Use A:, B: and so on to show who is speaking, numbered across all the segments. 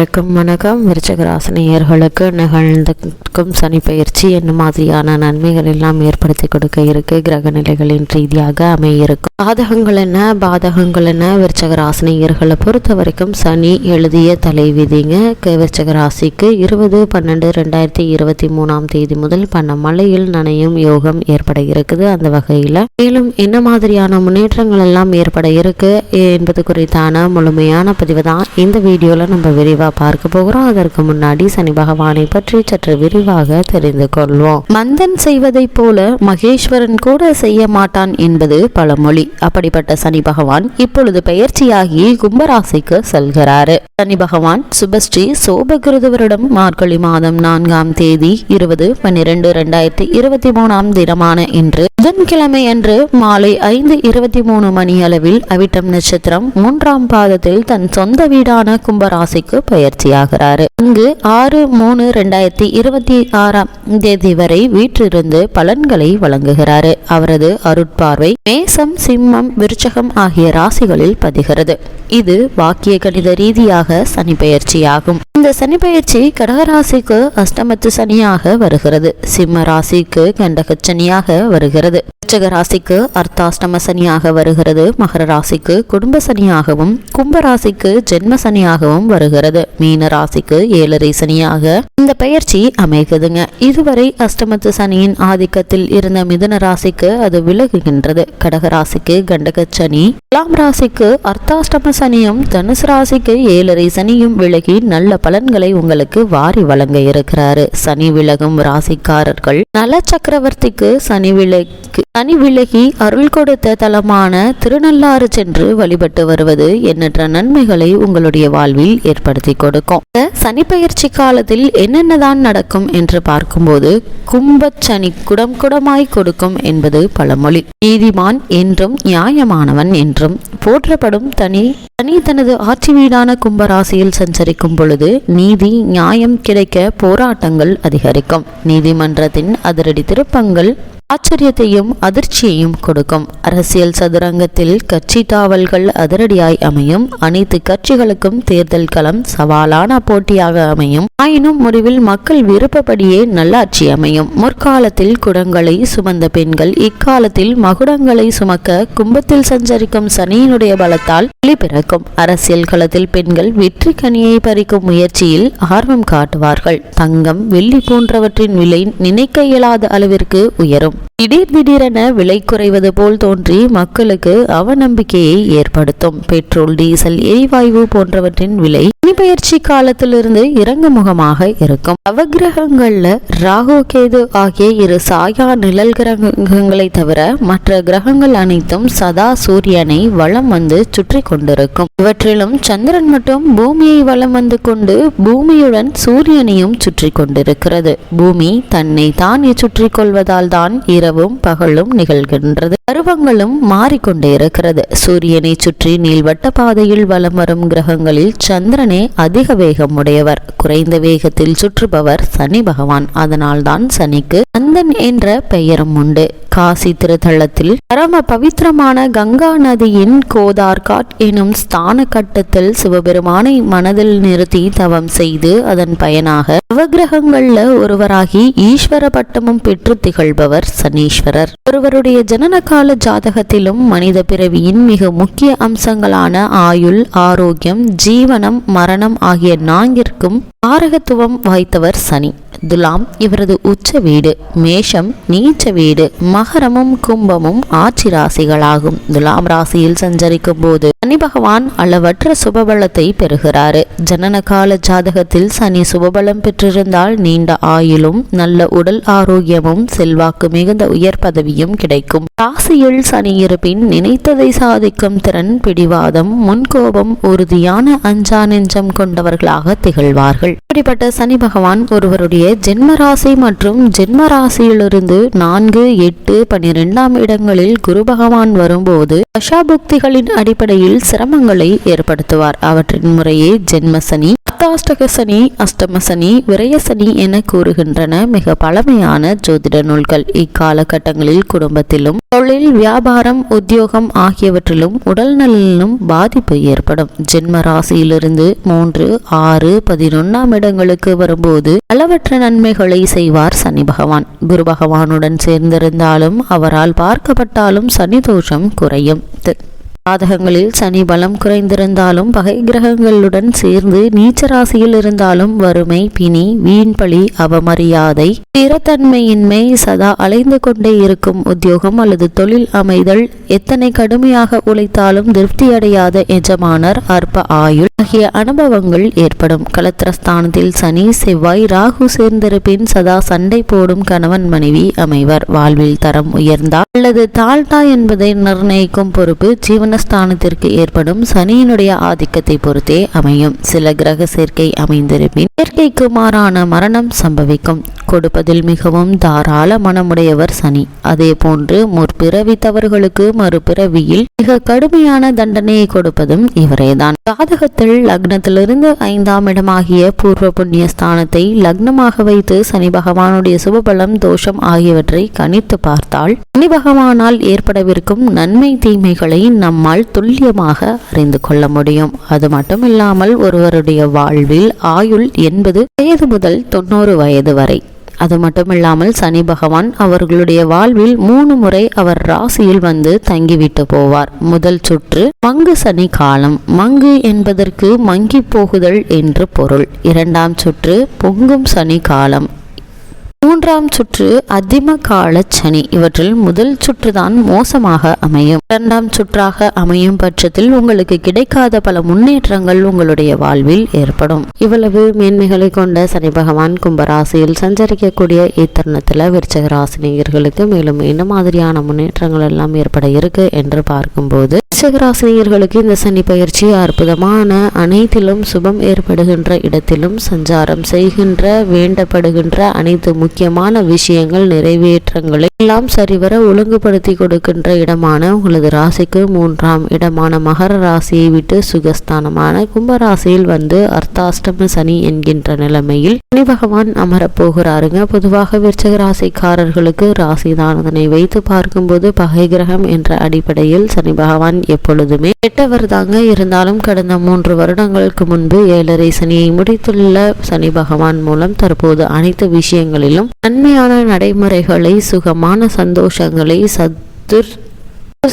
A: அனைவருக்கும் வணக்கம். விருச்சகராசினியர்களுக்கு நிகழ்ந்தக்கும் சனி பயிற்சி என்ன மாதிரியான நன்மைகள் எல்லாம் ஏற்படுத்தி கொடுக்க இருக்கு. கிரக நிலைகளின் ரீதியாக அமையிருக்கும் பாதகங்கள் என்ன? பாதகங்கள் என்ன? விருச்சகராசினியர்களை பொறுத்த வரைக்கும் சனி எழுதிய தலை விருச்சகராசிக்கு க- இருபது பன்னெண்டு ரெண்டாயிரத்தி இருபத்தி மூணாம் தேதி முதல் பண்ண மழையில் நனையும் யோகம் ஏற்பட இருக்குது. அந்த வகையில் மேலும் என்ன மாதிரியான முன்னேற்றங்கள் எல்லாம் ஏற்பட இருக்கு என்பது குறித்தான முழுமையான பதிவு தான் இந்த வீடியோவில் நம்ம விரிவாக பார்க்க போகிறோம். அதற்கு முன்னாடி சனி பகவானை பற்றி சற்று விரிவாக தெரிந்து கொள்வோம். மந்தன் செய்வதைப் போல மகேஸ்வரன் கூட செய்ய மாட்டான் என்பது பழமொழி. அப்படிப்பட்ட சனி பகவான் இப்பொழுது பெயர்ச்சியாகி கும்பராசிக்கு செல்கிறாரு. சனி பகவான் சுபஸ்ரீ சோபகிருதுவரிடம் மார்கழி மாதம் நான்காம் தேதி இருபது பன்னிரண்டு ரெண்டாயிரத்தி இருபத்தி மூணாம் தினமான இன்று புதன்கிழமை அன்று மாலை ஐந்து இருபத்தி மூணு மணி அளவில் அவிட்டம் நட்சத்திரம் மூன்றாம் பாதத்தில் தன் சொந்த வீடான கும்பராசிக்கு பயிற்சியாகிறாரு. அங்கு ஆறு மூணு ரெண்டாயிரத்தி இருபத்தி ஆறாம் தேதி வரை வீற்றிருந்து பலன்களை வழங்குகிறாரு. அவரது அருட்பார்வை மேசம் சிம்மம் விருச்சகம் ஆகிய ராசிகளில் பதிகிறது. இது வாக்கிய கணித ரீதியாக சனி பயிற்சியாகும். இந்த சனி பயிற்சி கடகராசிக்கு அஷ்டமத்து சனியாக வருகிறது. சிம்ம ராசிக்கு கண்டக சனியாக வருகிறது. விருச்சக ராசிக்கு அர்த்தாஷ்டம சனியாக வருகிறது. மகர ராசிக்கு குடும்ப சனியாகவும் கும்ப ராசிக்கு ஜென்ம சனியாகவும் வருகிறது. மீன ராசிக்கு ஏழரை சனியாக இந்த பயிற்சி அமைகுதுங்க. இதுவரை அஷ்டமத்து சனியின் ஆதிக்கத்தில் இருந்த மிதுன ராசிக்கு அது விலகுகின்றது. கடக ராசிக்கு கண்டக சனி துலாம் ராசிக்கு அர்த்தாஷ்டம சனியும் தனுசு ராசிக்கு ஏழரை சனியும் விலகி நல்ல பலன்களை உங்களுக்கு வாரி வழங்க இருக்கிறாரு. சனி விலகும் ராசிக்காரர்கள். நல சக்கரவர்த்திக்கு சனி விலகி சனி விலகி அருள் கொடுத்த தலமான திருநள்ளாறு சென்று வழிபட்டு வருவது எண்ணற்ற நன்மைகளை உங்களுடைய வாழ்வில் ஏற்படுத்தி கொடுக்கும். சனி பயிற்சி காலத்தில் என்னென்னதான் நடக்கும் என்று பார்க்கும்போது கும்பச் சனி குடம் குடமாய் கொடுக்கும் என்பது பழமொழி. நீதிமான் என்றும் நியாயமானவன் என்றும் போற்றப்படும் தனி தனி தனது ஆட்சி வீடான கும்பராசியில் சஞ்சரிக்கும் பொழுது நீதி நியாயம் கிடைக்க போராட்டங்கள் அதிகரிக்கும். நீதிமன்றத்தின் அதிரடி திருப்பங்கள் ஆச்சரியத்தையும் அதிர்ச்சியையும் கொடுக்கும். அரசியல் சதுரங்கத்தில் கட்சி தாவல்கள் அதிரடியாய் அமையும். அனைத்து கட்சிகளுக்கும் தேர்தல் களம் சவாலான போட்டியாக அமையும். ஆயினும் முடிவில் மக்கள் விருப்பப்படியே நல்லாட்சி அமையும். முற்காலத்தில் குடங்களை சுமந்த பெண்கள் இக்காலத்தில் மகுடங்களை சுமக்க கும்பத்தில் சஞ்சரிக்கும் சனியினுடைய பலத்தால் ஒளி பிறக்கும். அரசியல் களத்தில் பெண்கள் வெற்றி கனியை பறிக்கும் முயற்சியில் ஆர்வம் காட்டுவார்கள். தங்கம் வெள்ளி போன்றவற்றின் விலை நினைக்க இயலாத அளவிற்கு உயரும். திடீர் திடீரென விலை குறைவது போல் தோன்றி மக்களுக்கு அவநம்பிக்கையை ஏற்படுத்தும். பெட்ரோல் டீசல் எரிவாயு போன்றவற்றின் விலை பயிற்சி காலத்திலிருந்து இறங்கு முகமாக இருக்கும். நவகிரகங்கள்ல ராகு கேது ஆகிய இரு சாயா நிழல் கிரகங்களை தவிர மற்ற கிரகங்கள் அனைத்தும் சதா சூரியனை வலம் வந்து சுற்றி கொண்டிருக்கும். இவற்றிலும் சந்திரன் மட்டும் பூமியை வலம் வந்து கொண்டு பூமியுடன் சூரியனையும் சுற்றி கொண்டிருக்கிறது. பூமி தன்னை தானே சுற்றி கொள்வதால் தான் இரவும் பகலும் நிகழ்கின்றது. பருவங்களும் மாறிக்கொண்டே இருக்கிறது. சூரியனை சுற்றி நீள்வட்ட பாதையில் வலம் வரும் கிரகங்களில் சந்திரனே அதிக வேகம் உடையவர் குறைந்த வேகத்தில் சுற்றுபவர் சனி பகவான். அதனால்தான் சனிக்கு அந்தன் என்ற பெயரும் உண்டு. காசி திருத்தலத்தில் பரம பவித்திரமான கங்கா நதியின் கோதார்காட் எனும் ஸ்தான கட்டத்தில் சிவபெருமானை மனதில் நிறுத்தி தவம் செய்து அதன் பயனாக நவகிரகங்கள்ல ஒருவராகி ஈஸ்வர பட்டமும் பெற்று திகழ்பவர் சனீஸ்வரர். ஒருவருடைய ஜனன கால ஜாதகத்திலும் மனித பிறவியின் மிக முக்கிய அம்சங்களான ஆயுள் ஆரோக்கியம் ஜீவனம் மரணம் ஆகிய நான்கிற்கும் காரகத்துவம் வாய்த்தவர் சனி. துலாம் இவரது உச்ச வீடு மேஷம் நீச்ச வீடு மகரமும் கும்பமும் ஆட்சி ராசிகளாகும். துலாம் ராசியில் சஞ்சரிக்கும் போது சனி பகவான் அளவற்ற சுபபலத்தை பெறுகிறாரு. ஜனன கால ஜாதகத்தில் சனி சுபபலம் பெற்றிருந்தால் நீண்ட ஆயுளும் நல்ல உடல் ஆரோக்கியமும் செல்வாக்கு மிகுந்த உயர் பதவியும் கிடைக்கும். ராசியில் சனி இருப்பின் நினைத்ததை சாதிக்கும் திறன் பிடிவாதம் முன்கோபம் உறுதியான அஞ்சா நெஞ்சம் கொண்டவர்களாக திகழ்வார்கள். இப்படிப்பட்ட சனி பகவான் ஒருவருடைய ஜென்மராசி மற்றும் ஜென்மராசியிலிருந்து நான்கு எட்டு பன்னிரெண்டாம் இடங்களில் குரு பகவான் வரும்போது தசாபுக்திகளின் அடிப்படையில் சிரமங்களை ஏற்படுத்துவார். அவற்றின் முறையே ஜென்மசனி அர்த்தாஷ்டக சனி அஷ்டம சனி விரய சனி என கூறுகின்றன மிக பழமையான ஜோதிட நூல்கள். இக்காலகட்டங்களில் குடும்பத்திலும் தொழில் வியாபாரம் உத்தியோகம் ஆகியவற்றிலும் உடல்நலனிலும் பாதிப்பு ஏற்படும். ஜென்ம ராசியிலிருந்து மூன்று ஆறு பதினொன்னாம் இடங்களுக்கு வரும்போது அளவற்ற நன்மைகளை செய்வார் சனி பகவான். குரு பகவானுடன் சேர்ந்திருந்தாலும் அவரால் பார்க்கப்பட்டாலும் சனி தோஷம் குறையும். ஜாதகங்களில் சனி பலம் குறைந்திருந்தாலும் பகை கிரகங்களுடன் சேர்ந்து நீச்ச ராசியில் இருந்தாலும் வறுமை பிணி வீண்பழி அவமரியாதை ஸ்திரத்தன்மையின்மை சதா அலைந்து கொண்டே இருக்கும் உத்தியோகம் அல்லது தொழில் அமைதல் எத்தனை கடுமையாக உழைத்தாலும் திருப்தியடையாத எஜமானர் அற்ப ஆயுள் ஆகிய அனுபவங்கள் ஏற்படும். கலத்திரஸ்தானத்தில் சனி செவ்வாய் ராகு சேர்ந்திருப்பின் சதா சண்டை போடும் கணவன் மனைவி அமைவர் வாழ்வில் தரம் உயர்ந்தால் அல்லது தாழ்ந்தா என்பதை நிர்ணயிக்கும் பொறுப்பு ஜீவன் ஸ்தானத்திற்கு ஏற்படும் சனியினுடைய ஆதிக்கத்தை பொறுத்தே அமையும். சில கிரக சேர்க்கை அமைந்திருப்பின் இயற்கைக்கு மாறான மரணம் சம்பவிக்கும். கொடுப்பதில் மிகவும் தாராள மனமுடையவர் சனி. அதே போன்று முற்பிறவி தவறுகளுக்கு மறுபிறவியில் மிக கடுமையான தண்டனையை கொடுப்பதும் இவரேதான். ஜாதகத்தில் லக்னத்திலிருந்து ஐந்தாம் இடமாகிய பூர்வ புண்ணிய ஸ்தானத்தை லக்னமாக வைத்து சனி பகவானுடைய சுபபலம் தோஷம் ஆகியவற்றை கணித்து பார்த்தால் சனி பகவானால் ஏற்படவிருக்கும் நன்மை தீமைகளை நம்மால் துல்லியமாக அறிந்து கொள்ள முடியும். அது மட்டும் இல்லாமல் ஒருவருடைய வாழ்வில் ஆயுள் எண்பது வயது முதல் தொண்ணூறு வயது வரை. அது மட்டுமில்லாமல் சனி பகவான் அவர்களுடைய வாழ்வில் மூணு முறை அவர் ராசியில் வந்து தங்கிவிட்டு போவார். முதல் சுற்று மங்கு சனி காலம். மங்கு என்பதற்கு மங்கி போகுதல் என்று பொருள். இரண்டாம் சுற்று பொங்கும் சனி காலம். மூன்றாம் சுற்று அதிம கால சனி. இவற்றில் முதல் சுற்றுதான் மோசமாக அமையும். இரண்டாம் சுற்றாக அமையும் பட்சத்தில் உங்களுக்கு கிடைக்காத பல முன்னேற்றங்கள் உங்களுடைய வாழ்வில் ஏற்படும். இவ்வளவு மேன்மைகளை கொண்ட சனி பகவான் கும்பராசியில் சஞ்சரிக்கக்கூடிய இத்தருணத்தில் விருச்சக ராசினியர்களுக்கு மேலும் என்ன மாதிரியான முன்னேற்றங்கள் எல்லாம் ஏற்பட இருக்கு என்று பார்க்கும்போது விருச்சகராசினியர்களுக்கு இந்த சனி பயிற்சி அற்புதமான அனைத்திலும் சுபம் ஏற்படுகின்ற இடத்திலும் சஞ்சாரம் செய்கின்ற வேண்டப்படுகின்ற அனைத்து முக்கியமான விஷயங்கள் நிறைவேற்றங்களை எல்லாம் சரிவர ஒழுங்குபடுத்தி கொடுக்கின்ற இடமான உங்களது ராசிக்கு மூன்றாம் இடமான மகர ராசியை விட்டு சுகஸ்தானமான கும்பராசியில் வந்து அர்த்தாஷ்டம சனி என்கின்ற நிலைமையில் சனி பகவான் அமரப்போகிறாருங்க பொதுவாக விருச்சக ராசிக்காரர்களுக்கு ராசிதானதனை வைத்து பார்க்கும்போது பகை கிரகம் என்ற அடிப்படையில் சனி பகவான் எப்பொழுதுமே கெட்டவர் தாங்க. இருந்தாலும் கடந்த மூன்று வருடங்களுக்கு முன்பு ஏழரை சனியை முடித்துள்ள சனி பகவான் மூலம் தற்போது அனைத்து விஷயங்களிலும் நன்மையான நடைமுறைகளை மன சந்தோஷங்களை சத்துர்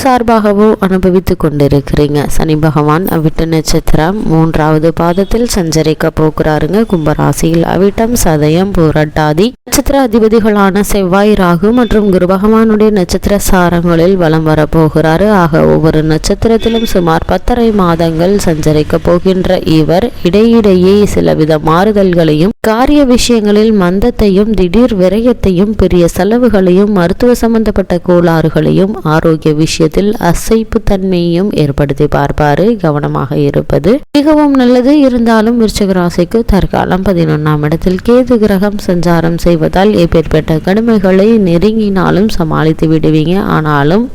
A: சார்பாகவும் அனுபவித்து கொண்டிருக்கிறீங்க. சனி பகவான் அவிட்ட நட்சத்திரம் மூன்றாவது பாதத்தில் சஞ்சரிக்க போகிறாருங்க. கும்பராசியில் அவிட்டம் சதயம் புரட்டாதி. நட்சத்திர அதிபதிகளான செவ்வாய் ராகு மற்றும் குரு பகவானுடைய நட்சத்திர சாரங்களில் வலம் வரப்போகிறாரு ஆக ஒவ்வொரு நட்சத்திரத்திலும் சுமார் பத்தரை மாதங்கள் சஞ்சரிக்க போகின்ற இவர் இடையிடையே சிலவித மாறுதல்களையும் காரிய விஷயங்களில் மந்தத்தையும் திடீர் விரயத்தையும் பெரிய செலவுகளையும் மருத்துவ சம்பந்தப்பட்ட கோளாறுகளையும் ஆரோக்கிய விஷயத்தில் அசைப்பு தன்மையையும் ஏற்படுத்தி பார்ப்பாரு. கவனமாக இருப்பது மிகவும் நல்லது. இருந்தாலும் விருச்சக ராசிக்கு தற்காலம் பதினொன்னாம் இடத்தில் கேது கிரகம் சஞ்சாரம் செய்வதால் எப்பேற்பட்ட கடுமைகளை நெருங்கினாலும் சமாளித்து விடுவீங்க. ஆனாலும்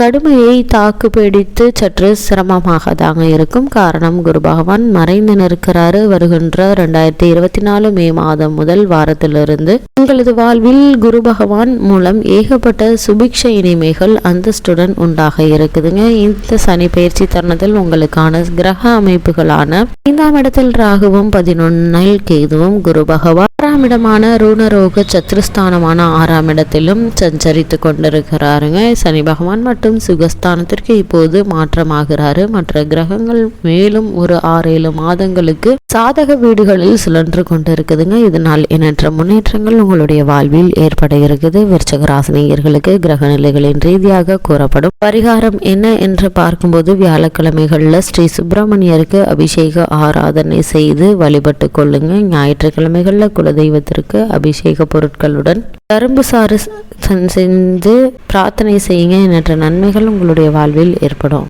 A: கடுமையை தாக்கு பிடித்து சற்று சிரமமாக தாங்க இருக்கும். காரணம் குரு பகவான் மறைந்து நிற்கிறாரு வருகின்ற ரெண்டாயிரத்தி இருபத்தி நாலு மே மாதம் முதல் வாரத்திலிருந்து உங்களது வாழ்வில் குரு பகவான் மூலம் ஏகப்பட்ட சுபிக்ஷ இனிமைகள் அந்தஸ்துடன் உண்டாக இருக்குதுங்க. இந்த சனி பயிற்சி தருணத்தில் உங்களுக்கான கிரக அமைப்புகளான ஐந்தாம் இடத்தில் ராகுவும் பதினொன்னில் கேதுவும் குரு பகவான் ஆறாம் இடமான ரூணரோக சத்ருஸ்தானமான ஆறாம் இடத்திலும் சஞ்சரித்து கொண்டிருக்கிறாருங்க. சனி பகவான் மட்டும் சுகஸ்தானத்திற்கு இப்போது மாற்றமாகிறாரு. மற்ற கிரகங்கள் மேலும் ஒரு ஆறு ஏழு மாதங்களுக்கு சாதக வீடுகளில் சுழன்று கொண்டிருக்குதுங்க. இதனால் எண்ணற்ற முன்னேற்றங்கள் உங்களுடைய வாழ்வில் ஏற்பட இருக்குது விருச்சகராசினியர்களுக்கு கிரக நிலைகளின் ரீதியாக கூறப்படும் பரிகாரம் என்ன என்று பார்க்கும்போது வியாழக்கிழமைகளில் ஸ்ரீ சுப்பிரமணியருக்கு அபிஷேக ஆராதனை செய்து வழிபட்டு கொள்ளுங்க. ஞாயிற்றுக்கிழமைகளில் குலதெய்வத்திற்கு அபிஷேக பொருட்களுடன் கரும்பு சாறு செஞ்சு பிரார்த்தனை செய்யுங்க எண்ணற்ற நன்மைகள் உங்களுடைய வாழ்வில் ஏற்படும்.